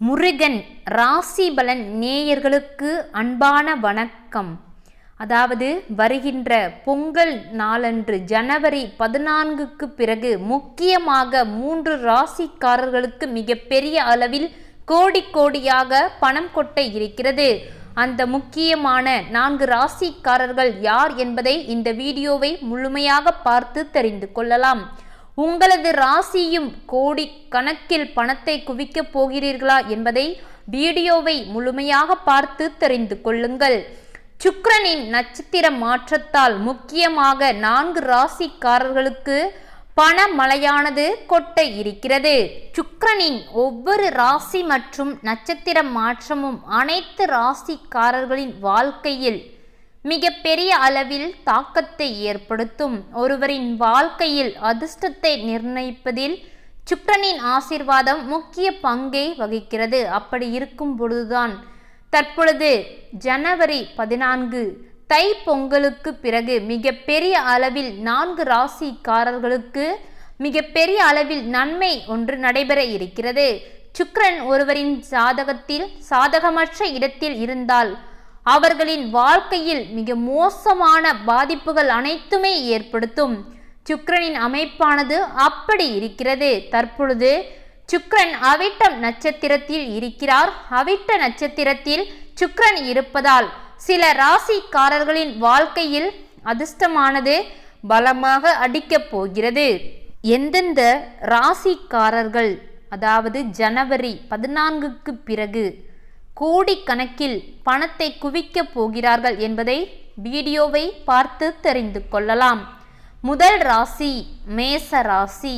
முருகன் ராசிபலன் நேயர்களுக்கு அன்பான வணக்கம். அதாவது வருகின்ற பொங்கல் நாளன்று ஜனவரி பதினான்குக்கு பிறகு முக்கியமாக மூன்று ராசிக்காரர்களுக்கு மிகப்பெரிய அளவில் கோடி கோடியாக பணம் கொட்ட இருக்கிறது. அந்த முக்கியமான நான்கு ராசிக்காரர்கள் யார் என்பதை இந்த வீடியோவை முழுமையாக பார்த்து தெரிந்து கொள்ளலாம். உங்களது ராசியும் கோடி கணக்கில் பணத்தை குவிக்கப் போகிறீர்களா என்பதை வீடியோவை முழுமையாக பார்த்து தெரிந்து கொள்ளுங்கள். சுக்கரனின் நட்சத்திர மாற்றத்தால் முக்கியமாக நான்கு ராசிக்காரர்களுக்கு பணமழையானது கொட்ட இருக்கிறது. சுக்கரனின் ஒவ்வொரு ராசி மற்றும் நட்சத்திர மாற்றமும் அனைத்து ராசிக்காரர்களின் வாழ்க்கையில் மிக பெரிய அளவில் தாக்கத்தை ஏற்படுத்தும். ஒருவரின் வாழ்க்கையில் அதிர்ஷ்டத்தை நிர்ணயிப்பதில் சுக்கரனின் ஆசிர்வாதம் முக்கிய பங்கை வகிக்கிறது. அப்படி இருக்கும் பொழுதுதான் தற்பொழுது ஜனவரி பதினான்கு தை பொங்கலுக்கு பிறகு மிக பெரிய அளவில் நான்கு ராசிக்காரர்களுக்கு மிக பெரிய அளவில் நன்மை ஒன்று நடைபெற இருக்கிறது. சுக்ரன் ஒருவரின் சாதகத்தில் சாதகமற்ற இடத்தில் இருந்தால் அவர்களின் வாழ்க்கையில் மிக மோசமான பாதிப்புகள் அனைத்துமே ஏற்படுத்தும். சுக்கரனின் அமைப்பானது அப்படி இருக்கிறது. தற்பொழுது சுக்கிரன் அவிட்டம் நட்சத்திரத்தில் இருக்கிறார். அவிட்ட நட்சத்திரத்தில் சுக்கரன் இருப்பதால் சில ராசிக்காரர்களின் வாழ்க்கையில் அதிர்ஷ்டமானது பலமாக அடிக்கப் போகிறது. எந்தெந்த ராசிக்காரர்கள் அதாவது ஜனவரி பதினான்குக்கு பிறகு கோடிக்கணக்கில் பணத்தை குவிக்கப் போகிறார்கள் என்பதை வீடியோவை பார்த்து தெரிந்து கொள்ளலாம். முதல் ராசி மேச ராசி.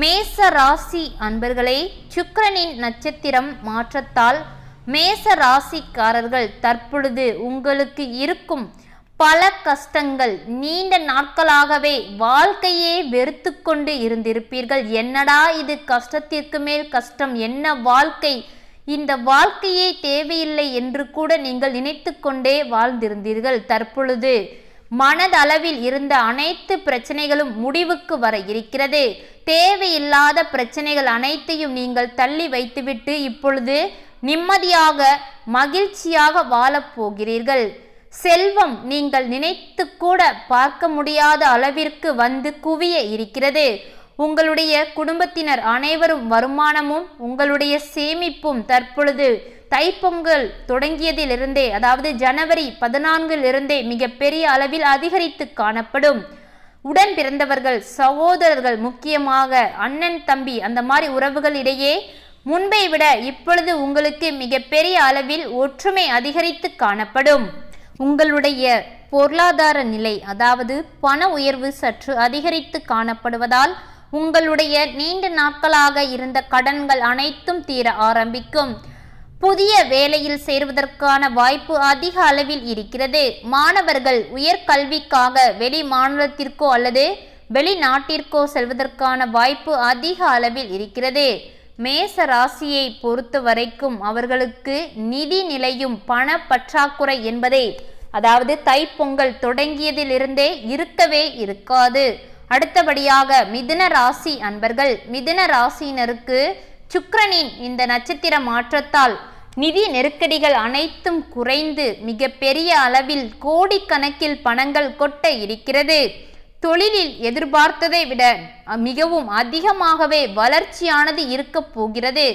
மேச ராசி அன்பர்களே சுக்கரனின் நட்சத்திரம் மாற்றத்தால் மேச ராசிக்காரர்கள் தற்பொழுது உங்களுக்கு இருக்கும் பல கஷ்டங்கள் நீண்ட நாட்களாகவே வாழ்க்கையே வெறுத்து கொண்டு இருந்திருப்பீர்கள். என்னடா இது? கஷ்டத்திற்கு மேல் கஷ்டம். என்ன வாழ்க்கை? இந்த வாழ்க்கையே தேவையில்லை என்று கூட நீங்கள் நினைத்து கொண்டே வாழ்ந்திருந்தீர்கள். தற்பொழுது மனதளவில் இருந்த அனைத்து பிரச்சனைகளும் முடிவுக்கு வர இருக்கிறது. தேவையில்லாத பிரச்சனைகள் அனைத்தையும் நீங்கள் தள்ளி வைத்துவிட்டு இப்பொழுது நிம்மதியாக மகிழ்ச்சியாக வாழப்போகிறீர்கள் செல்வம் நீங்கள் நினைத்து கூட பார்க்க முடியாத அளவிற்கு வந்து குவிய இருக்கிறது. உங்களுடைய குடும்பத்தினர் அனைவரும் வருமானமும் உங்களுடைய சேமிப்பும் தற்பொழுது தைப்பொங்கல் தொடங்கியதிலிருந்தே அதாவது ஜனவரி பதினான்கிலிருந்தே மிகப்பெரிய அளவில் அதிகரித்து காணப்படும். உடன் பிறந்தவர்கள் சகோதரர்கள் முக்கியமாக அண்ணன் தம்பி அந்த மாதிரி உறவுகளிடையே முன்பை விட இப்பொழுது உங்களுக்கு மிகப்பெரிய அளவில் ஒற்றுமை அதிகரித்து காணப்படும். உங்களுடைய பொருளாதார நிலை அதாவது பண உயர்வு சற்று அதிகரித்து காணப்படுவதால் உங்களுடைய நீண்ட நாட்களாக இருந்த கடன்கள் அனைத்தும் தீர ஆரம்பிக்கும். புதிய வேலையில் சேருவதற்கான வாய்ப்பு அதிக அளவில் இருக்கிறது. மாணவர்கள் உயர்கல்விக்காக வெளி மாநிலத்திற்கோ அல்லது வெளிநாட்டிற்கோ செல்வதற்கான வாய்ப்பு அதிக அளவில் இருக்கிறது. மேச ராசியை பொறுத்த வரைக்கும் அவர்களுக்கு நிதி நிலையும் பண பற்றாக்குறை என்பதை அதாவது தைப்பொங்கல் தொடங்கியதிலிருந்தே இருக்கவே இருக்காது. அடுத்தபடியாக மிதுன ராசி அன்பர்கள் மிதுன ராசியினருக்கு சுக்கரனின் இந்த நட்சத்திர மாற்றத்தால் நிதி நெருக்கடிகள் அனைத்தும் குறைந்து மிக பெரிய அளவில் கோடிக்கணக்கில் பணங்கள் கொட்ட இருக்கிறது. தொழிலில் எதிர்பார்த்ததை விட மிகவும் அதிகமாகவே வளர்ச்சியானது இருக்கப் போகிறது.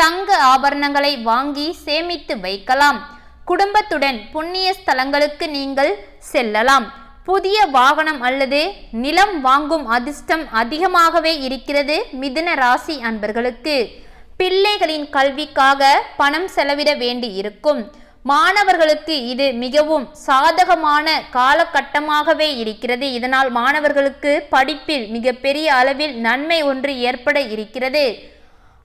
தங்க ஆபரணங்களை வாங்கி சேமித்து வைக்கலாம். குடும்பத்துடன் புண்ணிய ஸ்தலங்களுக்கு நீங்கள் செல்லலாம். புதிய வாகனம் அல்லது நிலம் வாங்கும் அதிர்ஷ்டம் அதிகமாகவே இருக்கிறது மிதுன ராசி அன்பர்களுக்கு. பிள்ளைகளின் கல்விக்காக பணம் செலவிட வேண்டி இருக்கும். மாணவர்களுக்கு இது மிகவும் சாதகமான காலகட்டமாகவே இருக்கிறது. இதனால் மாணவர்களுக்கு படிப்பில் மிகப்பெரிய அளவில் நன்மை ஒன்று ஏற்பட இருக்கிறது.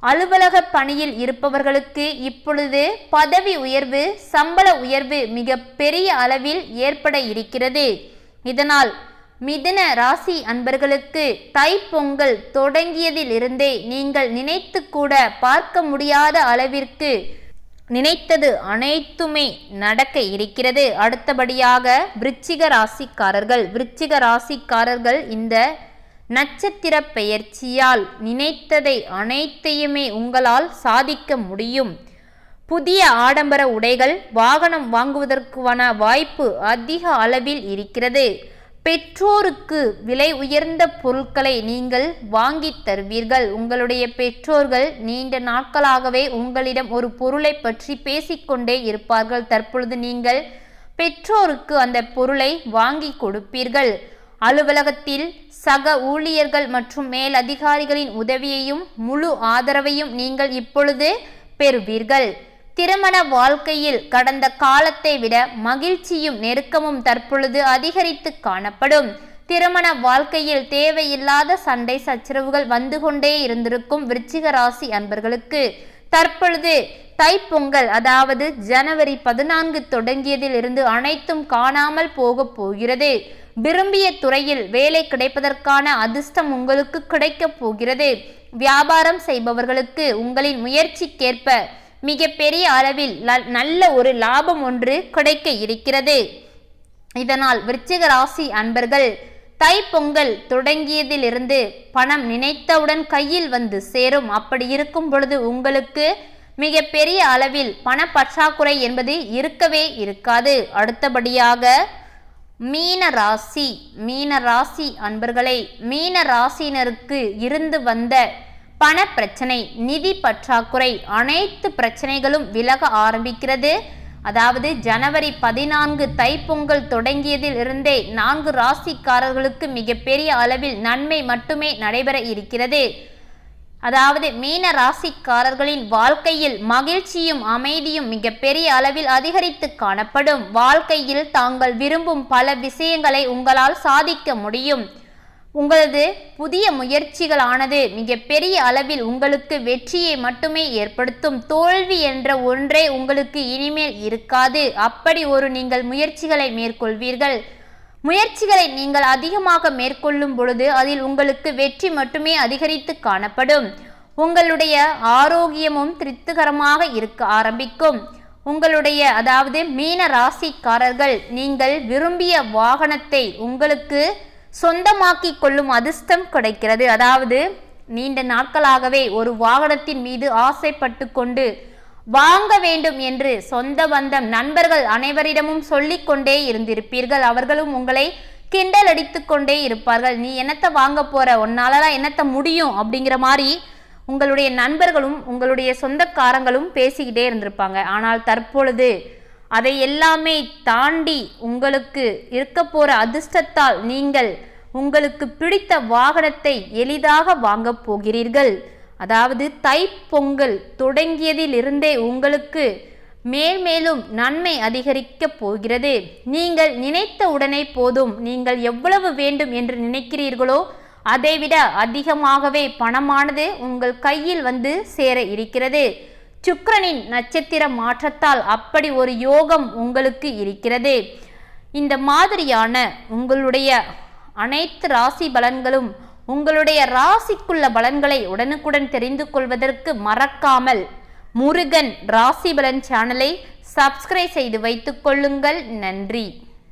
அலுவலக பணியில் இருப்பவர்களுக்கு இப்பொழுது பதவி உயர்வு சம்பள உயர்வு மிக பெரிய அளவில் ஏற்பட இருக்கிறது. இதனால் மிதுன ராசி அன்பர்களுக்கு தைப்பொங்கல் தொடங்கியதிலிருந்தே நீங்கள் நினைத்து கூட பார்க்க முடியாத அளவிற்கு நினைத்தது அனைத்துமே நடக்க இருக்கிறது. அடுத்தபடியாக விருச்சிக ராசிக்காரர்கள். விருச்சிக ராசிக்காரர்கள் இந்த நட்சத்திர பெயர்ச்சியால் நினைத்ததை அனைத்தையுமே உங்களால் சாதிக்க முடியும். புதிய ஆடம்பர உடைகள் வாகனம் வாங்குவதற்கான வாய்ப்பு அதிக அளவில் இருக்கிறது. பெற்றோருக்கு விலை உயர்ந்த பொருட்களை நீங்கள் வாங்கி தருவீர்கள். உங்களுடைய பெற்றோர்கள் நீண்ட நாட்களாகவே உங்களிடம் ஒரு பொருளை பற்றி பேசிக்கொண்டே இருப்பார்கள். தற்பொழுது நீங்கள் பெற்றோருக்கு அந்த பொருளை வாங்கி கொடுப்பீர்கள். அலுவலகத்தில் சக ஊழியர்கள் மற்றும் மேல் அதிகாரிகளின் உதவியையும் முழு ஆதரவையும் நீங்கள் இப்பொழுது பெறுவீர்கள். திருமண வாழ்க்கையில் கடந்த காலத்தை விட மகிழ்ச்சியும் நெருக்கமும் தற்பொழுது அதிகரித்து காணப்படும். திருமண வாழ்க்கையில் தேவையில்லாத சண்டை சச்சரவுகள் வந்து கொண்டே இருந்திருக்கும் விருச்சிக ராசி அன்பர்களுக்கு. தற்பொழுது தைப்பொங்கல் அதாவது ஜனவரி பதினான்கு தொடங்கியதில் இருந்து அனைத்தும் காணாமல் போக போகிறது. விரும்பிய துறையில் வேலை கிடைப்பதற்கான அதிர்ஷ்டம் உங்களுக்கு கிடைக்கப் போகிறது. வியாபாரம் செய்பவர்களுக்கு உங்களின் முயற்சிக்கேற்ப மிக பெரிய அளவில் நல்ல ஒரு லாபம் ஒன்று கிடைக்க இருக்கிறது. இதனால் விருச்சிக ராசி அன்பர்கள் தைப்பொங்கல் தொடங்கியதிலிருந்து பணம் நினைத்தவுடன் கையில் வந்து சேரும். அப்படி இருக்கும் பொழுது உங்களுக்கு மிக பெரிய அளவில் பண பற்றாக்குறை என்பது இருக்கவே இருக்காது. அடுத்தபடியாக மீன ராசி மீன ராசி அன்பர்களை மீன ராசினருக்கு இருந்து வந்த பண பிரச்சனை நிதி பற்றாக்குறை அனைத்து பிரச்சனைகளும் விலக ஆரம்பிக்கிறது. அதாவது ஜனவரி பதினான்கு தைப்பொங்கல் தொடங்கியதில் இருந்தே நான்கு ராசிக்காரர்களுக்கு மிகப்பெரிய அளவில் நன்மை மட்டுமே நடைபெற இருக்கிறது. அதாவது மீன ராசிக்காரர்களின் வாழ்க்கையில் மகிழ்ச்சியும் அமைதியும் மிகப்பெரிய அளவில் அதிகரித்து காணப்படும். வாழ்க்கையில் தாங்கள் விரும்பும் பல விஷயங்களை உங்களால் சாதிக்க முடியும். உங்களது புதிய முயற்சிகளானது மிக பெரிய அளவில் உங்களுக்கு வெற்றியை மட்டுமே ஏற்படுத்தும். தோல்வி என்ற ஒன்றே உங்களுக்கு இனிமேல் இருக்காது. அப்படி ஒரு நீங்கள் முயற்சிகளை மேற்கொள்வீர்கள். முயற்சிகளை நீங்கள் அதிகமாக மேற்கொள்ளும் பொழுது அதில் உங்களுக்கு வெற்றி மட்டுமே அதிகரித்து காணப்படும். உங்களுடைய ஆரோக்கியமும் திருப்திகரமாக இருக்க ஆரம்பிக்கும். உங்களுடைய அதாவது மீன ராசிக்காரர்கள் நீங்கள் விரும்பிய வாகனத்தை உங்களுக்கு சொந்தமாக்கி கொள்ளும் அதிர்ஷ்டம் கிடைக்கிறது. அதாவது நீண்ட நாட்களாகவே ஒரு வாகனத்தின் மீது ஆசைப்பட்டு கொண்டு வாங்க வேண்டும் என்று சொந்த பந்தம் நண்பர்கள் அனைவரிடமும் சொல்லிக்கொண்டே இருந்திருப்பீர்கள். அவர்களும் உங்களை கிண்டல் அடித்து கொண்டே இருப்பார்கள். நீ என்னத்தை வாங்க போற? உன்னாலலாம் என்னத்தை முடியும்? அப்படிங்கிற மாதிரி உங்களுடைய நண்பர்களும் உங்களுடைய சொந்தக்காரங்களும் பேசிக்கிட்டே இருந்திருப்பாங்க. ஆனால் தற்பொழுது அதை எல்லாமே தாண்டி உங்களுக்கு இருக்க போகிற அதிர்ஷ்டத்தால் நீங்கள் உங்களுக்கு பிடித்த வாகனத்தை எளிதாக வாங்கப் போகிறீர்கள். அதாவது தைப்பொங்கல் தொடங்கியதிலிருந்தே உங்களுக்கு மேல்மேலும் நன்மை அதிகரிக்கப் போகிறது. நீங்கள் நினைத்த உடனே போதும். நீங்கள் எவ்வளவு வேண்டும் என்று நினைக்கிறீர்களோ அதைவிட அதிகமாகவே பணமானது உங்கள் கையில் வந்து சேர இருக்கிறது. சுக்கரனின் நட்சத்திர மாற்றத்தால் அப்படி ஒரு யோகம் உங்களுக்கு இருக்கிறது. இந்த மாதிரியான உங்களுடைய அனைத்து ராசி பலன்களும் உங்களுடைய ராசிக்குள்ள பலன்களை உடனுக்குடன் தெரிந்து கொள்வதற்கு மறக்காமல் முருகன் ராசி பலன் சேனலை சப்ஸ்கிரைப் செய்து வைத்துக் கொள்ளுங்கள். நன்றி.